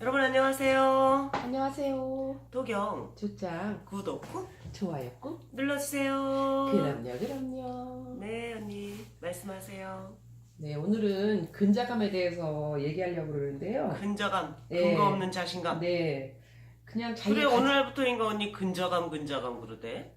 여러분 안녕하세요. 안녕하세요. 도경 조짱 구독 꾹 좋아요 꾹. 눌러주세요. 그럼요, 그럼요. 네 언니 말씀하세요. 네, 오늘은 근자감에 대해서 얘기하려고 그러는데요. 근저감 네. 근거 없는 자신감. 네, 그냥 자기 그래 가- 오늘부터인가 언니 근저감 근저감 그러대.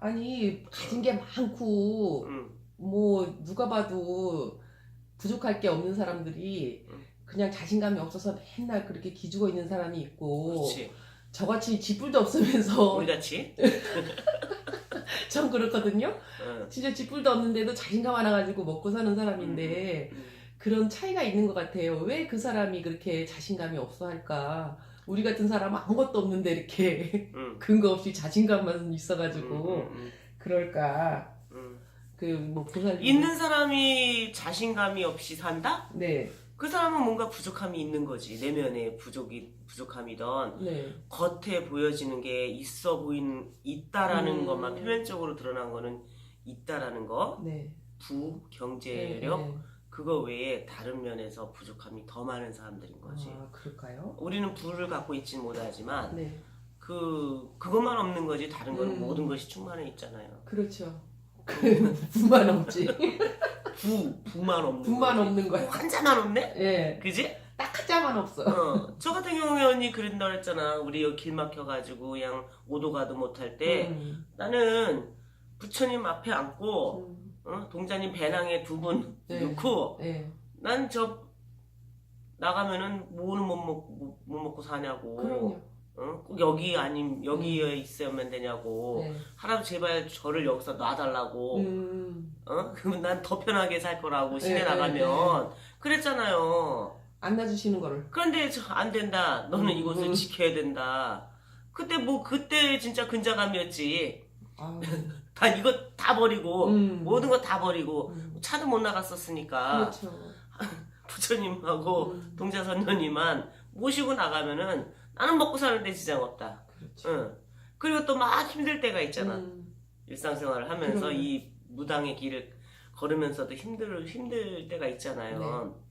아니 가진 게 많고 응. 뭐 누가 봐도 부족할 게 없는 사람들이 응. 그냥 자신감이 없어서 맨날 그렇게 기죽어 있는 사람이 있고 그렇지. 저같이 지뿔도 없으면서 우리 같이. 전 그렇거든요. 응. 진짜 지뿔도 없는데도 자신감 하나 가지고 먹고 사는 사람인데 응. 그런 차이가 있는 것 같아요. 왜 그 사람이 그렇게 자신감이 없어 할까? 우리 같은 사람은 아무것도 없는데 이렇게 응. 근거 없이 자신감만 있어가지고 응, 응, 그럴까? 응. 그뭐 보살 있는 사람이 자신감이 없이 산다? 네, 그 사람은 뭔가 부족함이 있는 거지. 내면에 부족이 부족함이던 네, 겉에 보여지는 게 있어 보이는 있다라는 음. 것만 표면적으로 드러난 거는 있다라는 거, 네, 부 네, 경제력 네. 그거 외에 다른 면에서 부족함이 더 많은 사람들인 거지. 아 그럴까요? 우리는 부를 갖고 있진 못하지만 네, 그 그것만 없는 거지 다른 거는 음. 모든 것이 충만해 있잖아요. 그렇죠. 그 부만 없지. 부 부만 없는 부만 거지. 없는 거야. 환자만 없네. 예, 그지? 딱 한자만 없어. 어, 저 같은 경우에 언니 그런다 그랬잖아. 우리 여기 길 막혀가지고 그냥 오도 가도 못할 때 음, 나는 부처님 앞에 앉고 음, 어? 동자님 배낭에 두 분 네. 넣고 네, 난저 나가면은 뭐는 못 먹고 못 먹고 사냐고. 그럼요. 어? 꼭 여기 아님 여기에 있으면 되냐고. 네. 할아버지 제발 저를 여기서 놔달라고. 음, 어? 그러면 난더 편하게 살 거라고 시내 네, 나가면 그랬잖아요. 안 놔주시는 거를. 그런데 저 안 된다. 너는 음, 이곳을 음. 지켜야 된다. 그때 뭐 그때 진짜 근자감이었지. 아, 다 이거 다 버리고 음. 모든 거 다 버리고 음, 차도 못 나갔었으니까 그렇죠. 부처님하고 음, 동자선녀님만 모시고 나가면은 나는 먹고 사는데 지장 없다. 그렇죠. 응. 그리고 또 막 힘들 때가 있잖아. 음, 일상생활을 하면서 그럼요. 이 무당의 길을 걸으면서도 힘들 힘들 때가 있잖아요. 네.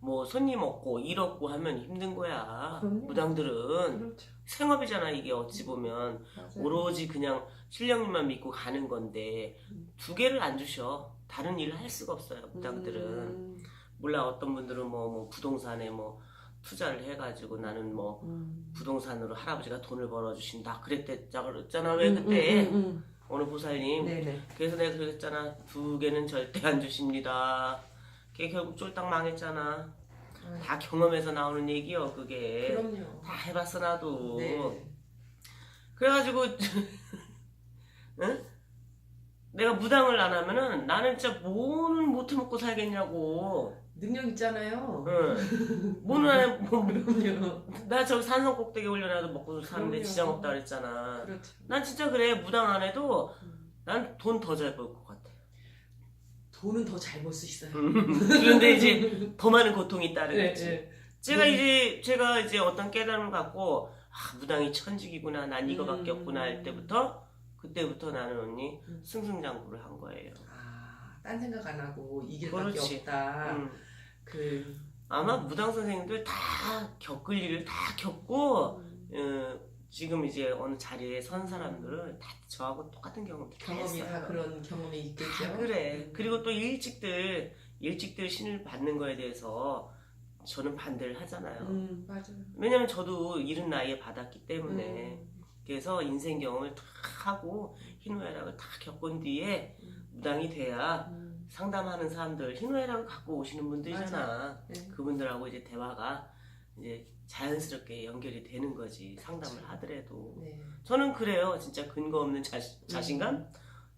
뭐 손님 없고 일 없고 하면 힘든 거야. 그럼요. 무당들은 그렇죠. 생업이잖아 이게 어찌 보면 맞아요. 오로지 그냥 신령님만 믿고 가는 건데 음. 두 개를 안 주셔. 다른 일을 할 수가 없어요 무당들은. 음, 몰라 어떤 분들은 뭐, 뭐 부동산에 뭐 투자를 해가지고 나는 뭐 음. 부동산으로 할아버지가 돈을 벌어주신다 그랬댔잖아 그랬잖아 왜 음, 그때 음, 음, 어느 보살님 음. 네네. 그래서 내가 그랬잖아 두 개는 절대 안 주십니다 그게 결국 쫄딱 망했잖아 아유, 다 경험에서 나오는 얘기요 그게 그럼요. 다 해봤어 나도 네. 그래가지고 응? 내가 무당을 안 하면은 나는 진짜 뭐는 못해 먹고 살겠냐고 능력 있잖아요. 응. 뭐는 안 해, 뭐, 그럼요. 나 저기 산성 꼭대기 올려놔도 먹고 사는데 그럼요. 지장 없다 그랬잖아. 그렇죠. 난 진짜 그래 무당 안 해도 음. 난돈 더 잘 벌 것 같아. 돈은 더 잘 벌 수 있어요. 그런데 이제 더 많은 고통이 따르겠지. 네, 네. 제가 음. 이제 제가 이제 어떤 깨달음을 갖고 아 무당이 천직이구나 난 이거밖에 음. 없구나 할 때부터 그때부터 나는 언니 음. 승승장구를 한 거예요. 아, 딴 생각 안 하고 이 길밖에 그렇지. 없다. 음. 그 아마 무당 선생님들 다 겪을 일을 다 겪고 음, 어, 지금 이제 어느 자리에 선 사람들은 다 저하고 똑같은 경험도 다 경험이 했어요. 다 그런 경험이 있겠죠. 다 그래. 그리고 또 일찍들 일찍들 신을 받는 거에 대해서 저는 반대를 하잖아요. 음, 맞아요. 왜냐면 저도 이른 나이에 받았기 때문에 음, 그래서 인생 경험을 다 하고 희노애락을 다 겪은 뒤에 음, 무당이 돼야 음, 상담하는 사람들 희노애락을 갖고 오시는 분들이잖아. 네. 그분들하고 이제 대화가 이제 자연스럽게 연결이 되는 거지 상담을 그치. 하더라도 네. 저는 그래요 진짜 근거 없는 자, 자신감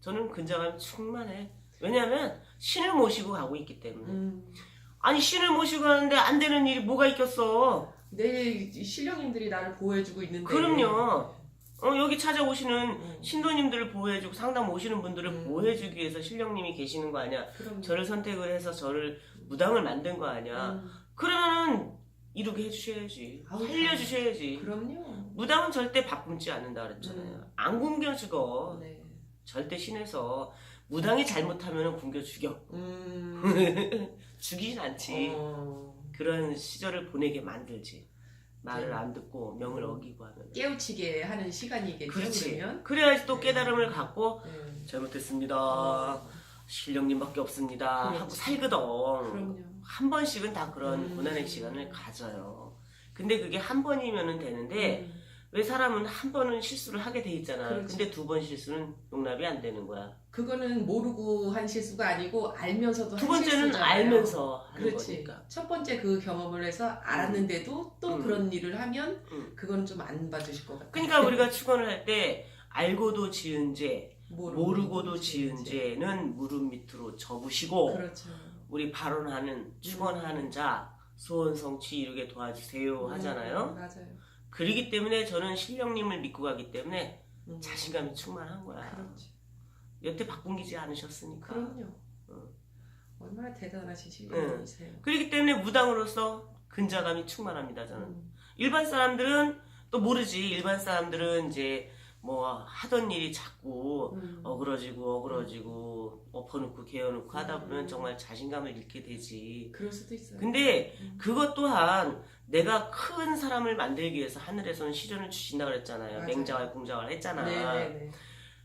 저는 근자감이 충만해 왜냐하면 신을 모시고 가고 있기 때문에 음, 아니 신을 모시고 가는데 안 되는 일이 뭐가 있겠어 내 신령님들이 나를 보호해주고 있는데. 그럼요. 어, 여기 찾아오시는 음, 신도님들을 보호해주고 상담 오시는 분들을 음. 보호해주기 위해서 신령님이 계시는 거 아니야 그럼요. 저를 선택을 해서 저를 무당을 만든 거 아니야 음, 그러면은 이루게 해주셔야지 아우, 살려주셔야지 그럼요. 무당은 절대 밥 굶지 않는다 그랬잖아요. 음. 안 굶겨 죽어. 네. 절대 신에서 무당이 잘못하면 굶겨 죽여. 음, 죽이진 않지. 어, 그런 시절을 보내게 만들지. 말을 네. 안 듣고 명을 음. 어기고 하면 깨우치게 하는 시간이겠죠. 그렇지. 그러면. 그래야지 또 네. 깨달음을 갖고 네. 잘못했습니다. 어, 신령님밖에 없습니다. 그렇지. 하고 살거든. 그럼요. 한 번씩은 다 그런 음. 고난의 시간을 가져요. 근데 그게 한 번이면 되는데 음, 왜 사람은 한 번은 실수를 하게 돼 있잖아. 그렇지. 근데 두 번 실수는 용납이 안 되는 거야. 그거는 모르고 한 실수가 아니고 알면서도 두 한 번째는 실수잖아요. 알면서 하는 그렇지. 거니까. 첫 번째 그 경험을 해서 알았는데도 또 음. 그런 일을 하면 음. 그거는 좀 안 봐주실 것 같아요. 그러니까 우리가 축원을 할 때 알고도 지은 죄, 모르고 모르고도 지은 죄는 무릎 밑으로 접으시고 그렇죠. 우리 발언하는 축원하는 자 소원 성취 이루게 도와주세요 음, 하잖아요. 맞아요. 그러기 때문에 저는 신령님을 믿고 가기 때문에 음. 자신감이 충만한 거야. 그렇지. 여태 바꾼기지 않으셨으니까. 그럼요. 어. 얼마나 대단하신 신령이세요. 그렇기 때문에 무당으로서 근자감이 충만합니다. 저는 음. 일반 사람들은 또 모르지. 일반 사람들은 이제 뭐 하던 일이 자꾸 음. 어그러지고 어그러지고 엎어놓고 개어놓고 하다 보면 음. 정말 자신감을 잃게 되지. 그럴 수도 있어요. 근데 음. 그것 또한 내가 큰 사람을 만들기 위해서 하늘에서는 시련을 주신다 그랬잖아요. 맞아요. 맹자와 공자와 했잖아. 네네네.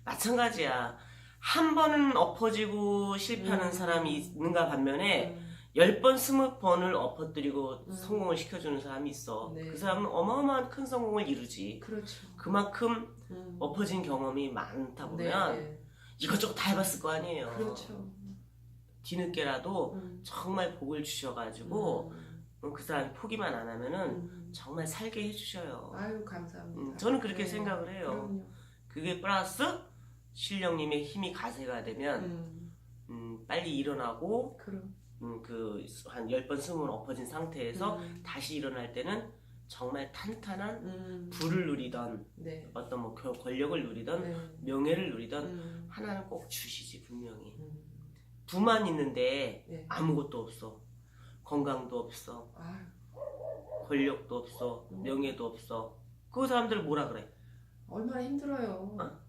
마찬가지야. 한 번은 엎어지고 실패하는 음. 사람이 있는가 반면에 음. 열 번, 스무 번을 엎어뜨리고 음. 성공을 시켜주는 사람이 있어. 네. 그 사람은 어마어마한 큰 성공을 이루지. 그렇죠. 그만큼 음. 엎어진 경험이 많다 보면 네, 네. 이것저것 다 해봤을 거 아니에요. 그렇죠. 뒤늦게라도 음. 정말 복을 주셔가지고 음. 음, 그 사람이 포기만 안 하면은 음. 정말 살게 해주셔요. 아유 감사합니다. 음, 저는 그렇게 네. 생각을 해요. 그럼요. 그게 플러스 신령님의 힘이 가세가 되면 음. 음, 빨리 일어나고 그럼. 음, 그한 열번 스무 번 엎어진 상태에서 음. 다시 일어날 때는 정말 탄탄한 음. 부를 누리던 네. 어떤 뭐 겨- 권력을 누리던 네. 명예를 누리던 음. 하나는 꼭 주시지 분명히 음. 부만 있는데 네. 아무것도 없어 건강도 없어 아유. 권력도 없어 음. 명예도 없어 그 사람들 뭐라 그래 얼마나 힘들어요. 어?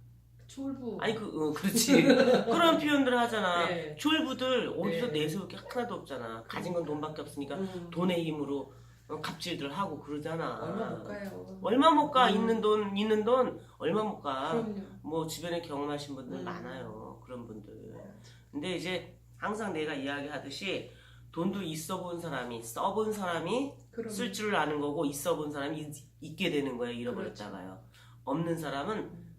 졸부. 아니 그 어, 그렇지 그런 표현들을 하잖아 네. 졸부들 어디서 네. 내세울 게 하나도 없잖아 가진 건 돈밖에 없으니까 음. 돈의 힘으로 어, 갑질들 하고 그러잖아 얼마 못 가요. 얼마 못 가? 음. 있는 돈 있는 돈 얼마 못 가? 그럼요. 뭐 주변에 경험하신 분들 음. 많아요 그런 분들 근데 이제 항상 내가 이야기하듯이 돈도 있어 본 사람이 써 본 사람이 그럼. 쓸줄 아는 거고 있어 본 사람이 있- 있게 되는 거예요 잃어버렸다가요 없는 사람은 음.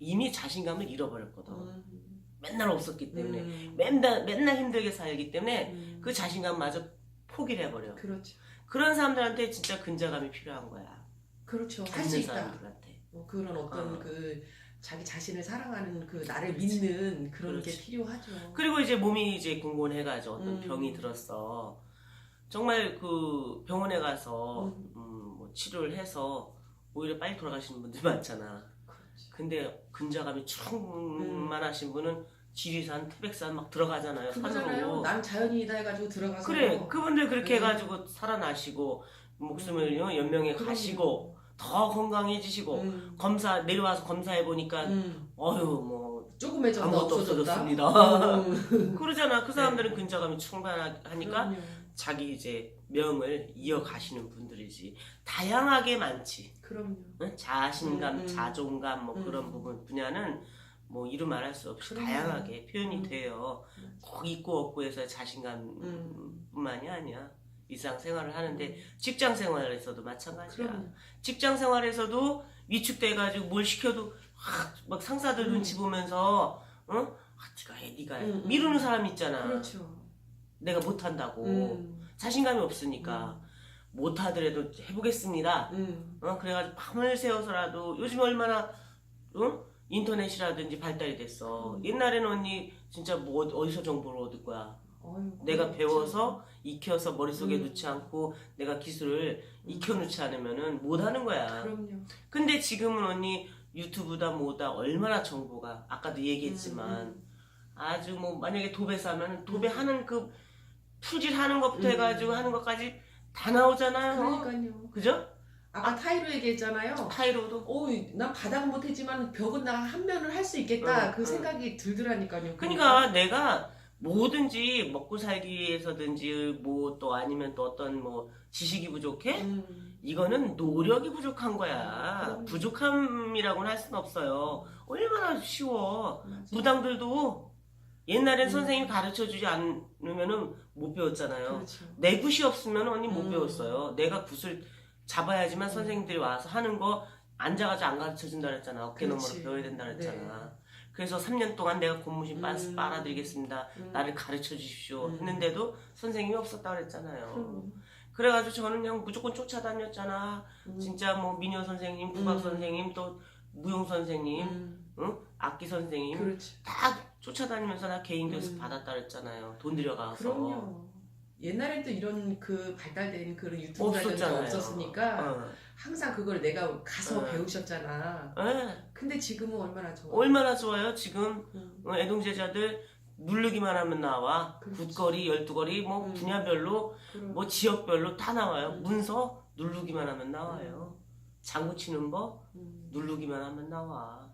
이미 자신감을 잃어버렸거든 음. 맨날 없었기 때문에 음. 맨날 맨날 힘들게 살기 때문에 음. 그 자신감마저 포기를 해버려 그렇죠. 그런 사람들한테 진짜 근자감이 필요한 거야 그렇죠. 할 수 있는 있다. 사람들한테 뭐 그런 어떤 어. 그 자기 자신을 사랑하는 그 나를 그렇지. 믿는 그런 그렇지. 게 필요하죠. 그리고 이제 몸이 이제 공곤해가지고 어떤 음. 병이 들었어. 정말 그 병원에 가서 음. 음, 뭐 치료를 해서 오히려 빨리 돌아가시는 분들 많잖아. 그렇지. 근데 근자감이 충만하신 분은 지리산, 태백산 막 들어가잖아요. 산으로. 난 자연이다 해가지고 들어가서 그래, 그분들 그렇게 네. 해가지고 살아나시고 목숨을 연명해 그럼요. 가시고 더 건강해지시고 음. 검사 내려와서 검사해 보니까 음. 어휴 뭐 조금해졌다 아무것도 없어졌다. 없어졌습니다. 음. 그러잖아. 그 사람들은 근자감이 충만하니까 그럼요. 자기 이제 명을 이어가시는 분들이지. 다양하게 많지. 그럼요. 응? 자신감, 음, 음. 자존감 뭐 음. 그런 부분 분야는 뭐 이루 말할 수 없이 그럼요. 다양하게 표현이 음. 돼요. 꼭 있고 없고에서 자신감뿐만이 아니야. 일상생활을 하는데 직장 생활에서도 마찬가지야. 그럼요. 직장 생활에서도 위축돼가지고 뭘 시켜도 하, 막 상사들 음. 눈치 보면서 어? 아, 네가 해, 네가 해. 음, 음. 미루는 사람 있잖아. 그렇죠. 내가 못한다고 음. 자신감이 없으니까 못하더라도 해보겠습니다. 음. 어, 그래가지고 밤을 새워서라도 요즘 얼마나 어? 인터넷이라든지 발달이 됐어. 음. 옛날에는 언니 진짜 뭐 어디- 어디서 정보를 얻을 거야? 어휴, 내가 그렇죠. 배워서 익혀서 머릿속에 음. 넣지 않고 내가 기술을 음. 익혀 놓지 않으면은 못 하는 거야. 그럼요. 근데 지금은 언니 유튜브다 뭐다 얼마나 정보가 아까도 얘기했지만 음. 아주 뭐 만약에 도배 사면 도배 하는 그 풀질 하는 것부터 음. 해가지고 하는 것까지 다 나오잖아요. 그러니까요. 그죠? 아까 타이로 얘기했잖아요. 타이로도. 오, 난 바닥은 못했지만 벽은 나 한 면을 할 수 있겠다. 응, 그 응. 생각이 들더라니까요. 그러니까 내가 뭐든지 먹고 살기 위해서든지 뭐 또 아니면 또 어떤 뭐 지식이 부족해? 음. 이거는 노력이 부족한 거야. 그럼요. 부족함이라고는 할 수는 없어요. 얼마나 쉬워. 맞아. 무당들도 옛날엔 음. 선생님이 가르쳐 주지 않으면은 못 배웠잖아요. 그렇죠. 내 굿이 없으면 언니 못 음. 배웠어요. 내가 굿을 잡아야지만 선생님들이 와서 하는 거 앉아가지고 안 가르쳐 준다 그랬잖아. 어깨 너머로. 배워야 된다 그랬잖아. 그래서 3년 동안 내가 고무신 빤- 음. 빨아드리겠습니다. 음. 나를 가르쳐 주십시오. 음. 했는데도 선생님이 없었다 그랬잖아요. 그럼. 그래가지고 저는 그냥 무조건 쫓아다녔잖아. 음. 진짜 뭐 미녀 선생님, 국악 음. 선생님, 또 무용 선생님, 음. 응? 악기 선생님 그렇지. 다 쫓아다니면서 나 개인 교습 음. 받았다 그랬잖아요. 돈 들여가서. 그럼요. 옛날엔 또 이런 그 발달된 그런 유튜브라든지 없었잖아요. 없었으니까 어. 항상 그걸 내가 가서 어. 배우셨잖아. 예. 근데 지금은 얼마나 좋아. 얼마나 좋아요. 지금 음. 어, 애동제자들 누르기만 하면 나와. 그렇지. 굿거리, 열두거리, 뭐 음. 분야별로, 그럼. 뭐 지역별로 다 나와요. 음. 문서 누르기만 하면 나와요. 장구 치는 법 음. 누르기만 하면 나와.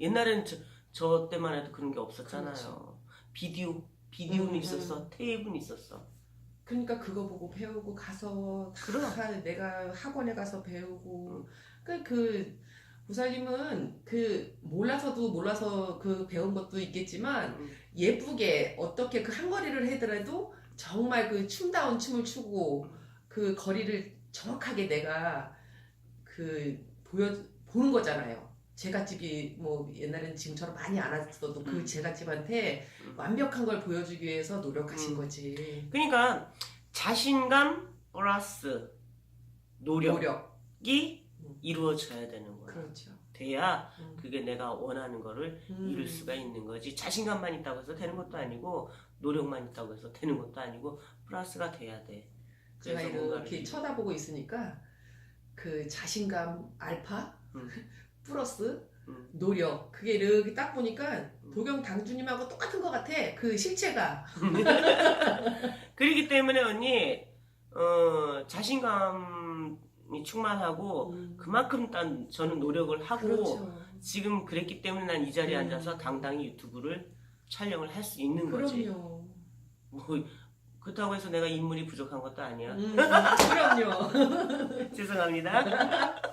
옛날엔 저, 저 때만 해도 그런 게 없었잖아요. 그렇죠. 비디오, 비디오는 음, 있었어. 테이프는 있었어. 그러니까 그거 보고 배우고 가서. 다 내가 학원에 가서 배우고 음. 그, 그 부사님은 그 몰라서도 몰라서 그 배운 것도 있겠지만 음. 예쁘게 어떻게 그 한 거리를 해더라도 정말 그 춤다운 춤을 추고 그 거리를 정확하게 내가 그 보여 보는 거잖아요. 제갓집이 뭐 옛날엔 지금처럼 많이 안 왔어도 그 음. 제갓집한테 음. 완벽한 걸 보여주기 위해서 노력하신 음. 거지. 그러니까 자신감 플러스 노력이 노력. 음. 이루어져야 되는 거야. 그렇죠. 돼야 음. 그게 내가 원하는 거를 음. 이룰 수가 있는 거지. 자신감만 있다고 해서 되는 것도 아니고 노력만 있다고 해서 되는 것도 아니고 플러스가 돼야 돼. 제가 이렇게. 쳐다보고 있으니까 그 자신감 알파 음. 플러스 음. 노력 그게 이렇게 딱 보니까 음. 도경 당주님하고 똑같은 것 같아 그 실체가 그렇기 때문에 언니 어, 자신감이 충만하고 음. 그만큼 난 저는 노력을 하고 그렇죠 지금 그랬기 때문에 난 이 자리에 음. 앉아서 당당히 유튜브를 촬영을 할 수 있는 거지. 그럼요 뭐 그렇다고 해서 내가 인물이 부족한 것도 아니야. 음, 그럼요 죄송합니다.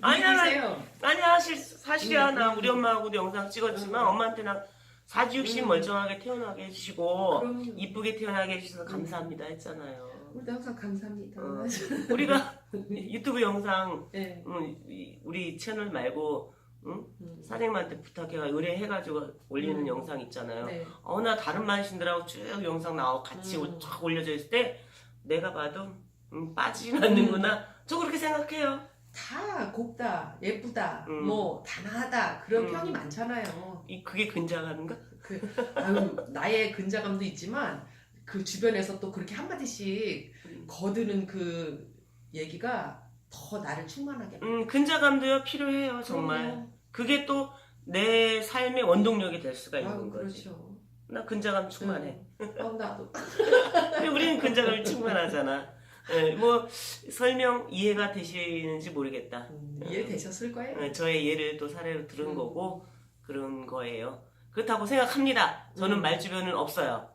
아니야, 나- 아니야, 실, 사실이야. 음, 나 음. 우리 엄마하고도 영상 찍었지만 음. 엄마한테 나 사지육신 음. 멀쩡하게 태어나게 해주시고 그럼요 이쁘게 태어나게 해주셔서 음. 감사합니다 했잖아요. 우리도 항상 감사합니다 어. 우리가 유튜브 영상 네. 음, 이- 우리 채널 말고 음. 사장님한테 부탁해가 의뢰해가지고 올리는 음. 영상 있잖아요. 네. 어, 나 다른 만신들하고 쭉 영상 나오고 같이 음. 쫙 올려져 있을 때 내가 봐도 음, 빠지진 않는구나. 저 그렇게 생각해요. 다 곱다 예쁘다 음. 뭐 단아하다 그런 음. 표현이 많잖아요 이 그게 근자감인가? 그 아유 나의 근자감도 있지만 그 주변에서 또 그렇게 한 마디씩 음. 거드는 그 얘기가 더 나를 충만하게 음, 근자감도요 필요해요 정말. 그럼요. 그게 또 내 삶의 원동력이 될 수가 있는 아유, 거지. 그렇죠 나 근자감 충만해. 응. 어, 나도 근데 우리는 근자감이 충만하잖아. 예, 뭐 설명 이해가 되시는지 모르겠다. 음, 이해되셨을 거예요 예, 저의 예를 또 사례로 들은 음. 거고 그런 거예요. 그렇다고 생각합니다. 저는 음. 말주변은 없어요.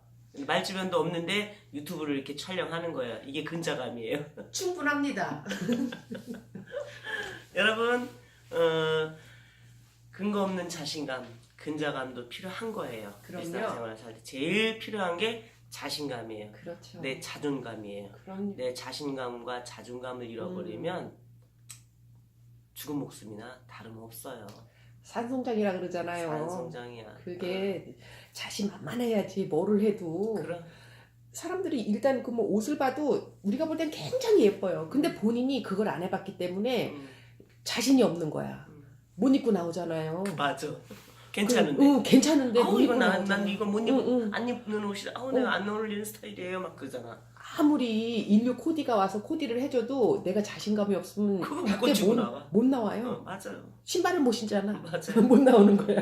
말주변도 없는데 유튜브를 이렇게 촬영하는 거예요. 이게 근자감이에요. 충분합니다 여러분 어, 근거 없는 자신감, 근자감도 필요한 거예요. 그럼요. 일상생활 살 때 제일 필요한 게 자신감이에요. 그렇죠 내 자존감이에요. 그럼 내 자신감과 자존감을 잃어버리면 음. 죽은 목숨이나 다름없어요. 산송장이라 그러잖아요 산성장이야. 그게 자신 만만해야지 뭐를 해도 그럼 사람들이 일단 그 뭐 옷을 봐도 우리가 볼 땐 굉장히 예뻐요 근데 본인이 그걸 안 해봤기 때문에 음, 자신이 없는 거야 음. 못 입고 나오잖아요 맞아. 괜찮은데. 그, 응, 괜찮은데 아우 못 이거 난. 난 이거 못 응, 입, 응. 안 입는 옷이 아우 어. 내가 안 어울리는 스타일이에요 막 그러잖아. 아무리 인류 코디가 와서 코디를 해줘도 내가 자신감이 없으면 그거 밖에 못, 나와. 못 어, 나와요 맞아요. 신발을 못 신잖아 맞아요. 못 나오는 거야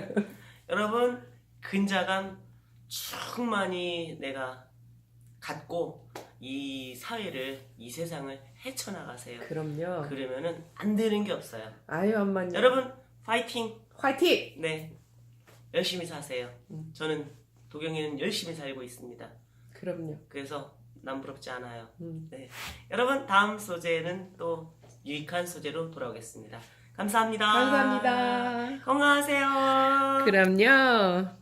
여러분 근자감 충만히 내가 갖고 이 사회를 이 세상을 헤쳐나가세요. 그럼요 그러면은 안 되는 게 없어요. 아유 엄마님 여러분 파이팅. 화이팅 네 열심히 사세요. 음. 저는 도경이는 열심히 살고 있습니다. 그럼요. 그래서 남 부럽지 않아요. 음. 여러분 다음 소재는 또 유익한 소재로 돌아오겠습니다. 감사합니다. 감사합니다. 건강하세요. 그럼요.